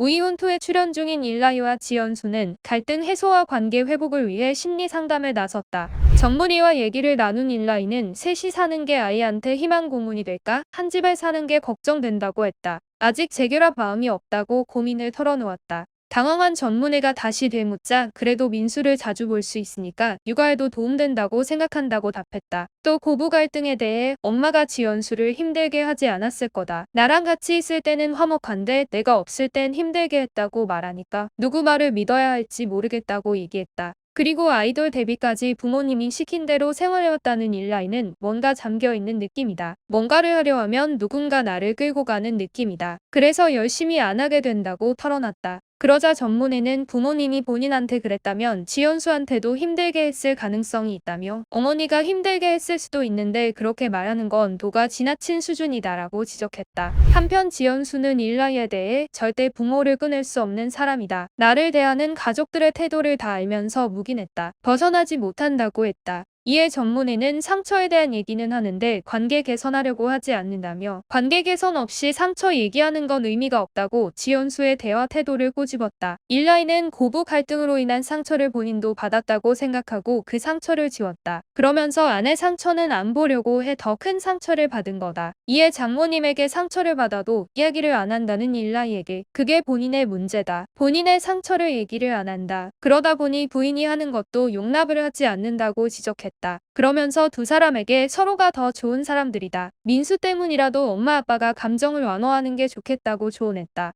우이혼투에 출연 중인 일라이와 지연수는 갈등 해소와 관계 회복을 위해 심리 상담에 나섰다. 전문의와 얘기를 나눈 일라이는 셋이 사는 게 아이한테 희망 고문이 될까? 한 집에 사는 게 걱정된다고 했다. 아직 재결합 마음이 없다고 고민을 털어놓았다. 당황한 전문의가 다시 되묻자 그래도 민수를 자주 볼 수 있으니까 육아에도 도움된다고 생각한다고 답했다. 또 고부 갈등에 대해 엄마가 지연수를 힘들게 하지 않았을 거다. 나랑 같이 있을 때는 화목한데 내가 없을 땐 힘들게 했다고 말하니까 누구 말을 믿어야 할지 모르겠다고 얘기했다. 그리고 아이돌 데뷔까지 부모님이 시킨 대로 생활해왔다는 일라이는 뭔가 잠겨있는 느낌이다. 뭔가를 하려 하면 누군가 나를 끌고 가는 느낌이다. 그래서 열심히 안 하게 된다고 털어놨다. 그러자 전문의는 부모님이 본인한테 그랬다면 지연수한테도 힘들게 했을 가능성이 있다며 어머니가 힘들게 했을 수도 있는데 그렇게 말하는 건 도가 지나친 수준이다라고 지적했다. 한편 지연수는 일라이에 대해 절대 부모를 끊을 수 없는 사람이다. 나를 대하는 가족들의 태도를 다 알면서 묵인했다. 벗어나지 못한다고 했다. 이에 전문의는 상처에 대한 얘기는 하는데 관계 개선하려고 하지 않는다며 관계 개선 없이 상처 얘기하는 건 의미가 없다고 지연수의 대화 태도를 꼬집었다. 일라이는 고부 갈등으로 인한 상처를 본인도 받았다고 생각하고 그 상처를 지웠다. 그러면서 아내 상처는 안 보려고 해 더 큰 상처를 받은 거다. 이에 장모님에게 상처를 받아도 이야기를 안 한다는 일라이에게 그게 본인의 문제다. 본인의 상처를 얘기를 안 한다. 그러다 보니 부인이 하는 것도 용납을 하지 않는다고 지적했 다. 그러면서 두 사람에게 서로가 더 좋은 사람들이다. 민수 때문이라도 엄마 아빠가 감정을 완화하는 게 좋겠다고 조언했다.